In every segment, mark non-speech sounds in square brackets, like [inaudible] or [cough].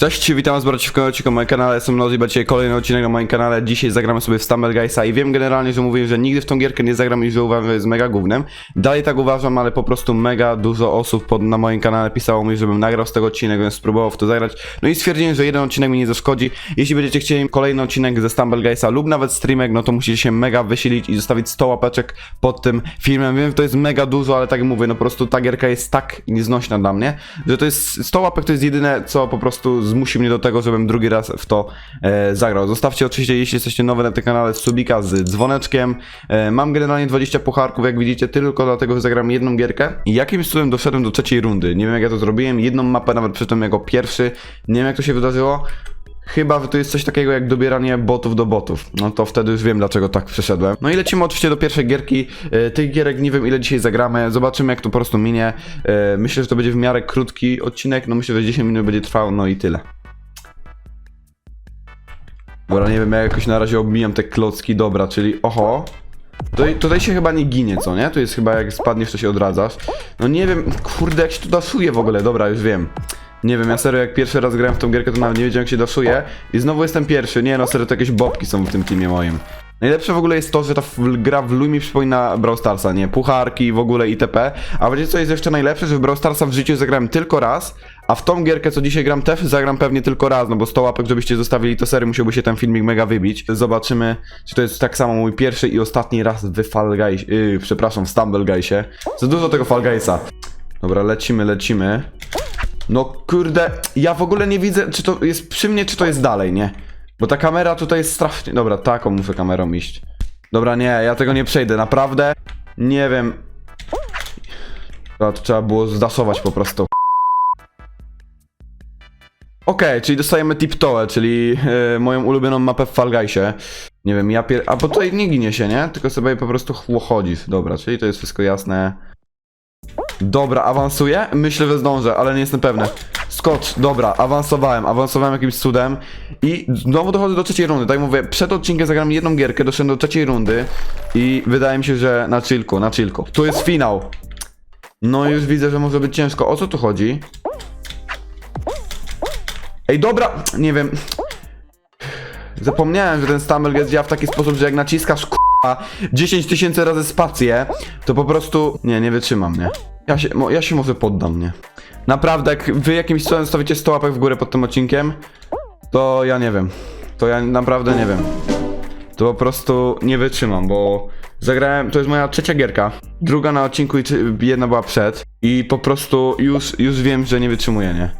Cześć, witam was bardzo w kolejnym odcinku na moim kanale, jestem Nozy, będzie kolejny odcinek na moim kanale, dzisiaj zagramy sobie w Stumble i wiem generalnie, że mówię, że nigdy w tą gierkę nie zagram i że uważam, że jest mega gównem. Dalej tak uważam, ale po prostu mega dużo osób pod, na moim kanale pisało mi, żebym nagrał z tego odcinek, więc spróbował w to zagrać. No i stwierdziłem, że jeden odcinek mi nie zaszkodzi. Jeśli będziecie chcieli kolejny odcinek ze Stumble Guysa lub nawet streamek, no to musicie się mega wysilić i zostawić 100 łapeczek pod tym filmem. Wiem, że to jest mega dużo, ale tak jak mówię, no po prostu ta gierka jest tak nieznośna dla mnie, że to jest 100 łapek to jest jedyne, co po prostu zmusi mnie do tego, żebym drugi raz w to e, zagrał. Zostawcie oczywiście, jeśli jesteście nowy na tym kanale, subika z dzwoneczkiem. E, mam generalnie 20 pucharków, jak widzicie, tylko dlatego, że zagram jedną gierkę. I jakimś cudem doszedłem do trzeciej rundy. Nie wiem, jak ja to zrobiłem. Jedną mapę nawet przyszedłem jako pierwszy. Nie wiem, jak to się wydarzyło. Chyba, że to jest coś takiego jak dobieranie botów do botów. No to wtedy już wiem, dlaczego tak przeszedłem. No i lecimy oczywiście do pierwszej gierki. E, tych gierek nie wiem, ile dzisiaj zagramy. Zobaczymy, jak to po prostu minie. E, myślę, że to będzie w miarę krótki odcinek. No myślę, że 10 minut będzie trwał, no i tyle. Dobra, nie wiem, ja jakoś na razie obmijam te klocki, dobra, czyli oho. Tutaj, tutaj się chyba nie ginie, co nie? Tu jest chyba jak spadniesz, to się odradzasz. No nie wiem, kurde, jak się tu daszuje w ogóle, dobra, już wiem. Nie wiem, ja serio jak pierwszy raz grałem w tą gierkę, to nawet nie wiedziałem jak się daszuje. I znowu jestem pierwszy, nie no, serio to jakieś bobki są w tym teamie moim. Najlepsze w ogóle jest to, że ta gra w Lui mi przypomina Brawl Starsa, nie? Pucharki w ogóle itp. A wiecie co jest jeszcze najlepsze, że w Brawl Starsa w życiu zagrałem tylko raz, a w tą gierkę co dzisiaj gram też zagram pewnie tylko raz, no bo 100 łapek żebyście zostawili to sery musiałby się ten filmik mega wybić. Zobaczymy, czy to jest tak samo mój pierwszy i ostatni raz w Fall Guys, yy, przepraszam, w Stumble Guysie. Za dużo tego Fall Guysa. Dobra, lecimy, lecimy. No kurde, ja w ogóle nie widzę, czy to jest przy mnie, czy to jest dalej, nie? Bo ta kamera tutaj jest strasznie... Dobra, taką muszę kamerą iść. Dobra, nie, ja tego nie przejdę, naprawdę. Nie wiem. Dobra, to trzeba było zdaszować po prostu. Okej, czyli dostajemy Tiptoe, czyli e, moją ulubioną mapę w Fall Guysie. Nie wiem, ja pier... A bo tutaj nie ginie się, nie? Tylko sobie po prostu chło- chodzisz. Dobra, czyli to jest wszystko jasne. Dobra, awansuję? Myślę, że zdążę, ale nie jestem pewny. Skocz, dobra, awansowałem, awansowałem jakimś cudem i znowu dochodzę do trzeciej rundy. Tak jak mówię, przed odcinkiem zagram jedną gierkę, doszedłem do trzeciej rundy i wydaje mi się, że na chillku, na chillku. Tu jest finał. No już widzę, że może być ciężko. O co tu chodzi? Ej, dobra, nie wiem. Zapomniałem, że ten Stumble działa w taki sposób, że jak naciskasz k***a 10 tysięcy razy spację, to po prostu... Nie, nie wytrzymam, nie? Ja się, mo, ja się może poddam, nie? Naprawdę, jak wy jakimś cudem stawicie 100 łapek w górę pod tym odcinkiem, to ja nie wiem. To ja naprawdę nie wiem. To po prostu nie wytrzymam, bo zagrałem, to jest moja trzecia gierka, druga na odcinku i jedna była przed i po prostu już, już wiem, że nie wytrzymuję, nie?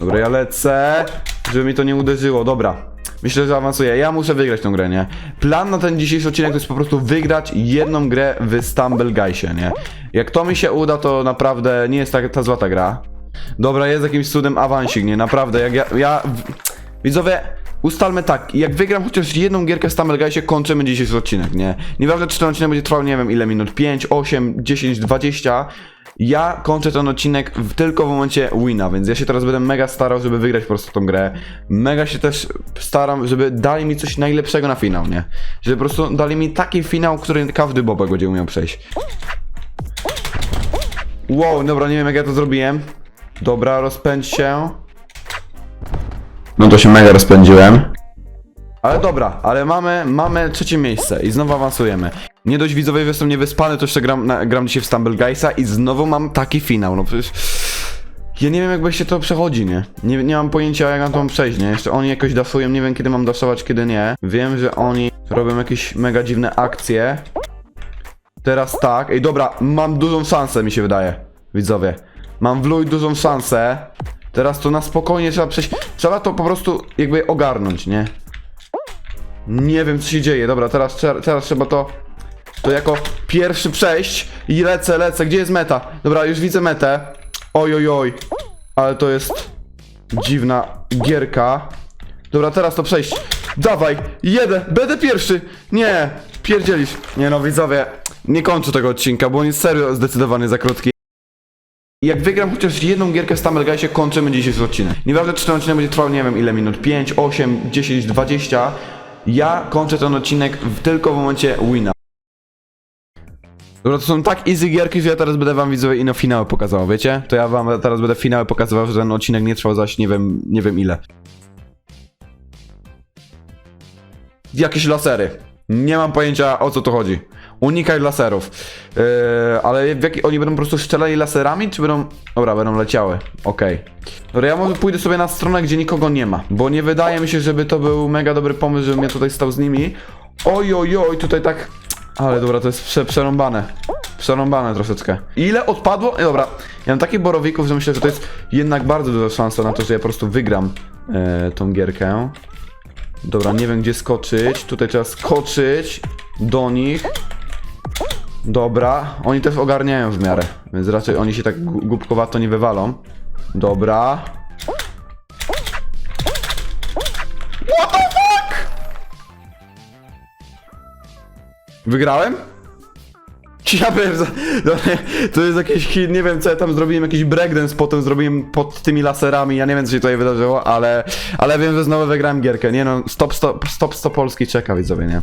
Dobra, ja lecę, żeby mi to nie uderzyło, dobra. Myślę, że awansuję. Ja muszę wygrać tą grę, nie? Plan na ten dzisiejszy odcinek to jest po prostu wygrać jedną grę w Stumble Guysie, nie? Jak to mi się uda, to naprawdę nie jest ta, ta złota gra. Dobra, jest jakimś cudem awansik, nie? Naprawdę, jak ja... ja. Widzowie, ustalmy tak, jak wygram chociaż jedną gierkę w Stumble Guysie, kończymy dzisiejszy odcinek, nie? Nieważne, czy ten odcinek będzie trwał, nie wiem ile minut, 5, 8, 10, 20... Ja kończę ten odcinek w, tylko w momencie wina, więc ja się teraz będę mega starał, żeby wygrać po prostu tą grę. Mega się też staram, żeby dali mi coś najlepszego na finał, nie? Żeby po prostu dali mi taki finał, który każdy bobek będzie umiał przejść. Wow, dobra, nie wiem jak ja to zrobiłem. Dobra, rozpędź się. No to się mega rozpędziłem. Ale dobra, ale mamy, mamy trzecie miejsce i znowu awansujemy. Nie dość widzowie, jestem niewyspany, to jeszcze gram, na, gram dzisiaj w Stumble Guysa i znowu mam taki finał, no przecież... Ja nie wiem jakby się to przechodzi, nie? nie? Nie mam pojęcia jak mam to przejść, nie? Jeszcze oni jakoś daszują, nie wiem kiedy mam daszować, kiedy nie. Wiem, że oni robią jakieś mega dziwne akcje. Teraz tak, ej dobra, mam dużą szansę mi się wydaje, widzowie. Mam w luj dużą szansę. Teraz to na spokojnie trzeba przejść, trzeba to po prostu jakby ogarnąć, nie? Nie wiem co się dzieje, dobra, teraz, teraz trzeba to to jako pierwszy przejść i lecę, lecę, gdzie jest meta? Dobra, już widzę metę. Oj, oj, oj. Ale to jest dziwna gierka. Dobra, teraz to przejść. Dawaj, jedę, będę pierwszy. Nie, pierdzielisz. Nie no, widzowie, nie kończę tego odcinka, bo on jest serio zdecydowany za krótki. Jak wygram chociaż jedną gierkę w Stumble kończymy dzisiejszy odcinek. Nieważne, czy ten odcinek będzie trwał, nie wiem ile minut, 5, 8, 10, 20. Ja kończę ten odcinek w, tylko w momencie wina. Dobra, to są tak easy gierki, że ja teraz będę wam widzowie ino finały pokazywał, wiecie? To ja wam teraz będę finały pokazywał, że ten odcinek nie trwał zaś nie wiem, nie wiem ile. Jakieś lasery. Nie mam pojęcia o co tu chodzi. Unikaj laserów. Yy, ale w jaki, oni będą po prostu strzelali laserami, czy będą... Dobra, będą leciały. Okej. Dobra, ja może pójdę sobie na stronę, gdzie nikogo nie ma. Bo nie wydaje mi się, żeby to był mega dobry pomysł, żebym ja tutaj stał z nimi. Oj, oj, oj, tutaj tak... Ale dobra, to jest prze, przerąbane. Przerąbane troszeczkę. Ile odpadło? Dobra, ja mam takich borowików, że myślę, że to jest jednak bardzo duża szansa na to, że ja po prostu wygram e, tą gierkę. Dobra, nie wiem gdzie skoczyć. Tutaj trzeba skoczyć do nich. Dobra, oni też ogarniają w miarę, więc raczej oni się tak głupkowato nie wywalą. Dobra. What the fuck? Wygrałem? Ja byłem za... To jest jakiś hit, nie wiem co ja tam zrobiłem, jakiś breakdance potem zrobiłem pod tymi laserami, ja nie wiem co się tutaj wydarzyło, ale... Ale wiem, że znowu wygrałem gierkę, nie no, stop, stop, stop, stop Polski czeka widzowie, nie?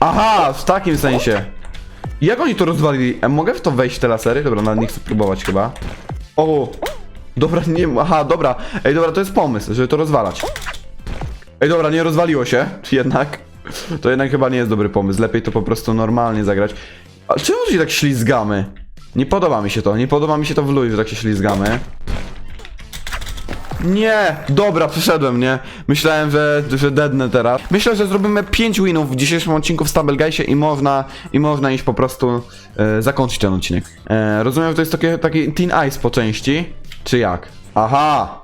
Aha, w takim sensie. Jak oni to rozwalili? E, mogę w to wejść, te lasery? Dobra, nawet nie chcę próbować chyba. O! Dobra, nie... Aha, dobra. Ej, dobra, to jest pomysł, żeby to rozwalać. Ej, dobra, nie rozwaliło się. [laughs] Jednak. To jednak chyba nie jest dobry pomysł. Lepiej to po prostu normalnie zagrać. A czemu się tak ślizgamy? Nie podoba mi się to. Nie podoba mi się to w luj, że tak się ślizgamy. Nie! Dobra, przeszedłem, nie? Myślałem, że, że deadnę teraz. Myślę, że zrobimy 5 winów w dzisiejszym odcinku w Stumble Guysie i można, i można iść po prostu e, zakończyć ten odcinek. E, rozumiem, że to jest takie, taki Teen Ice po części? Czy jak? Aha!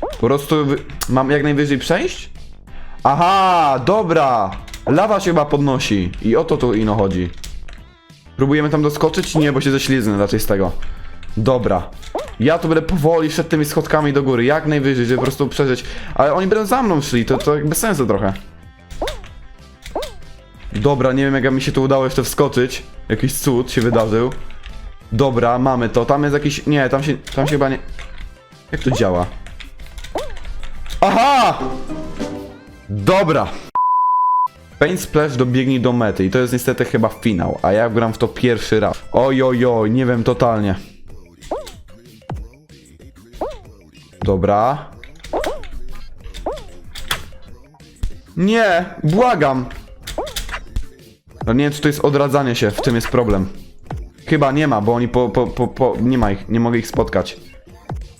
Po prostu mam jak najwyżej przejść? Aha, dobra! Lawa się chyba podnosi i o to tu ino chodzi. Próbujemy tam doskoczyć? Nie, bo się ześliznę raczej z tego. Dobra. Ja tu będę powoli szedł tymi schodkami do góry, jak najwyżej, żeby po prostu przeżyć. Ale oni będą za mną szli, to, to bez sensu trochę. Dobra, nie wiem jak mi się tu udało jeszcze wskoczyć. Jakiś cud się wydarzył. Dobra, mamy to. Tam jest jakiś... Nie, tam się, tam się chyba nie... Jak to działa? Aha! Dobra. Paint Splash dobiegnij do mety i to jest niestety chyba finał, a ja gram w to pierwszy raz. Oj, oj, oj, nie wiem totalnie. Dobra. Nie, błagam. No nie wiem, czy to jest odradzanie się, w tym jest problem. Chyba nie ma, bo oni po, po, po, po, nie ma ich, nie mogę ich spotkać.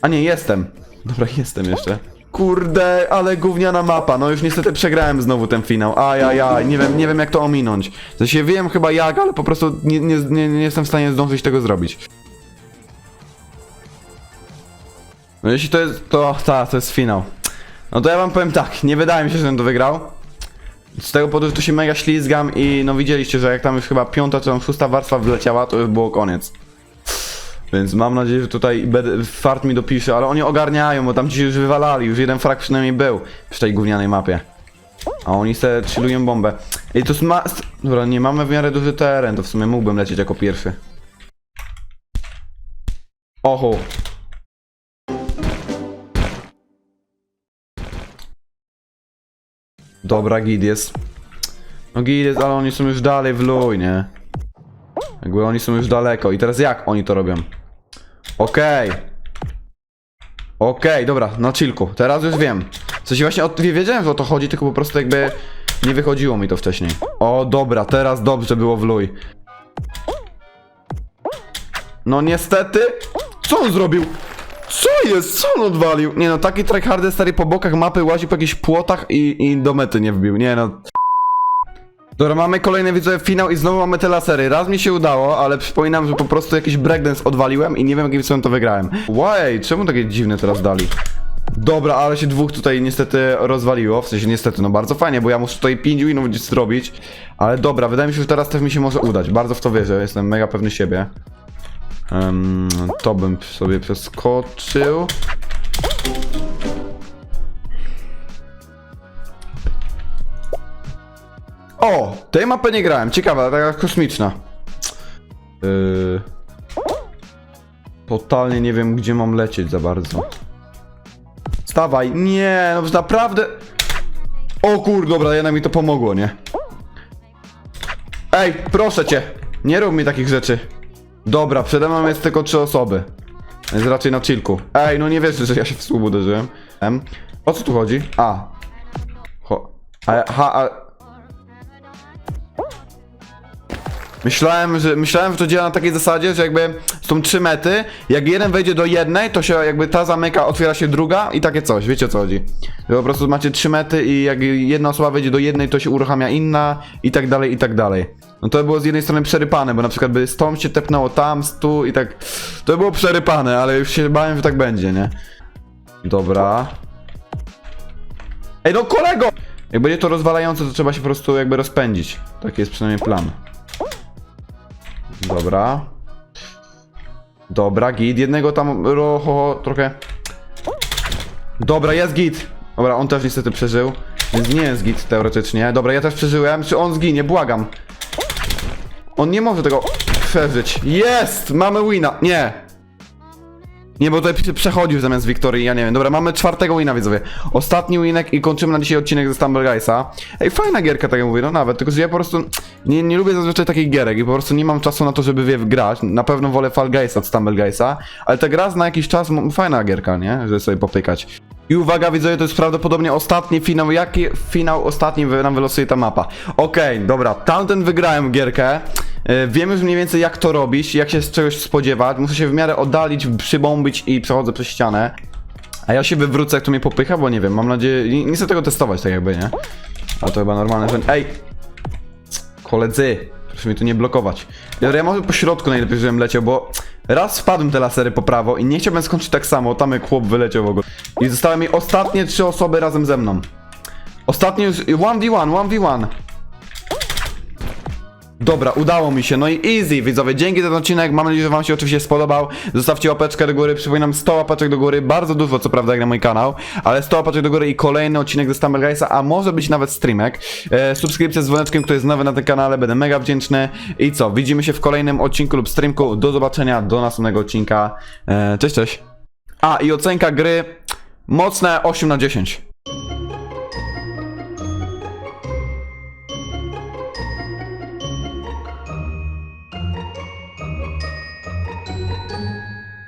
A nie, jestem. Dobra, [laughs] jestem jeszcze. Kurde, ale gówniana mapa. No już niestety przegrałem znowu ten finał. Ajajaj, nie wiem, nie wiem jak to ominąć. W sensie wiem chyba jak, ale po prostu nie, nie, nie, nie jestem w stanie zdążyć tego zrobić. No jeśli to jest, to, ta, to jest finał. No to ja wam powiem tak, nie wydaje mi się, że bym to wygrał. Z tego powodu, że tu się mega ślizgam i no widzieliście, że jak tam już chyba piąta czy tam szósta warstwa wleciała, to już było koniec. Więc mam nadzieję, że tutaj fart mi dopisze, ale oni ogarniają, bo tam ci już wywalali, już jeden frak przynajmniej był przy tej gównianej mapie. A oni se chillują bombę. Ej, to ma... Dobra, nie mamy w miarę duży teren, to w sumie mógłbym lecieć jako pierwszy. Oho. Dobra, gid jest. No gid jest, ale oni są już dalej w luj, nie? Jakby oni są już daleko. I teraz jak oni to robią? Okej. Okej, dobra, na chillku. Teraz już wiem. Sensie właśnie od, wiedziałem, że o to chodzi, tylko po prostu jakby nie wychodziło mi to wcześniej. O, dobra, teraz dobrze było w luj. No niestety. Co on zrobił? Co jest? Co on odwalił? Nie no, taki tryhardy stary po bokach mapy łazi po jakichś płotach i, i do mety nie wbił. Nie no. Dobra, mamy kolejny widzowie finał i znowu mamy te lasery. Raz mi się udało, ale przypominam, że po prostu jakiś breakdance odwaliłem i nie wiem jakim cudem to wygrałem. Łaj, czemu takie dziwne teraz dali? Dobra, ale się dwóch tutaj niestety rozwaliło, w sensie niestety, no bardzo fajnie, bo ja muszę tutaj 5 winów zrobić, ale dobra, wydaje mi się, że teraz też mi się może udać, bardzo w to wierzę, jestem mega pewny siebie. Em, to bym sobie przeskoczył. O! Tej mapy nie grałem. Ciekawa, taka kosmiczna. Yy... Totalnie nie wiem, gdzie mam lecieć za bardzo. Stawaj. Nie, no naprawdę... O kur, dobra, jednak mi to pomogło, nie? Ej, proszę cię. Nie rób mi takich rzeczy. Dobra, przede mną jest tylko trzy osoby. Jest raczej na chillku. Ej, no nie wiesz, że ja się w słup uderzyłem. Em. O co tu chodzi? A. Ho. A, ha, a... Myślałem, że myślałem, że to działa na takiej zasadzie, że jakby są trzy mety, jak jeden wejdzie do jednej, to się jakby ta zamyka, otwiera się druga i takie coś, wiecie o co chodzi. Że po prostu macie trzy mety i jak jedna osoba wejdzie do jednej, to się uruchamia inna i tak dalej, i tak dalej. No to było z jednej strony przerypane, bo na przykład by z tą się tepnęło tam, tu i tak... To było przerypane, ale już się bałem, że tak będzie, nie? Dobra. Ej no kolego! Jak będzie to rozwalające, to trzeba się po prostu jakby rozpędzić. Taki jest przynajmniej plan. Dobra. Dobra, git. Jednego tam roho trochę. Dobra, jest git. Dobra, on też niestety przeżył. Więc nie jest git teoretycznie. Dobra, ja też przeżyłem. Czy on zginie? Błagam. On nie może tego przeżyć. Jest! Mamy wina. Nie. Nie, bo tutaj prze- przechodził zamiast Wiktorii, ja nie wiem. Dobra, mamy czwartego wina, widzowie. Ostatni winek i kończymy na dzisiaj odcinek ze Stumble Guysa. Ej, fajna gierka, tak jak mówię, no nawet, tylko że ja po prostu nie, nie lubię zazwyczaj takich gierek i po prostu nie mam czasu na to, żeby wie grać. Na pewno wolę Fall Guysa od Stumble Guysa, ale ta gra na jakiś czas, fajna gierka, nie? Żeby sobie popykać. I uwaga, widzowie, to jest prawdopodobnie ostatni finał. Jaki finał ostatni nam wylosuje ta mapa? Okej, dobra, tamten wygrałem gierkę. E, Wiem już mniej więcej jak to robić, jak się z czegoś spodziewać. Muszę się w miarę oddalić, przybombić i przechodzę przez ścianę. A ja się wywrócę, jak to mnie popycha, bo nie wiem, mam nadzieję... Nie, nie chcę tego testować tak jakby, nie? Ale to chyba normalne, że... Ej! Koledzy! Proszę mnie tu nie blokować. Dobra, ja może po środku najlepiej, żebym leciał, bo... Raz wpadłem te lasery po prawo i nie chciałbym skończyć tak samo, tam jak chłop wyleciał w ogóle. I zostały mi ostatnie trzy osoby razem ze mną. Ostatnie już... 1v1, 1v1. Dobra, udało mi się, no i easy, widzowie, dzięki za ten odcinek, mam nadzieję, że wam się oczywiście spodobał, zostawcie łapeczkę do góry, przypominam 100 łapeczek do góry, bardzo dużo co prawda jak na mój kanał, ale 100 łapeczek do góry i kolejny odcinek ze Stumble Guysa, a może być nawet streamek, e, subskrypcja z dzwoneczkiem, kto jest nowy na tym kanale, będę mega wdzięczny. I co, widzimy się w kolejnym odcinku lub streamku, do zobaczenia, do następnego odcinka, e, cześć, cześć. A, i ocenka gry, mocne 8 na 10.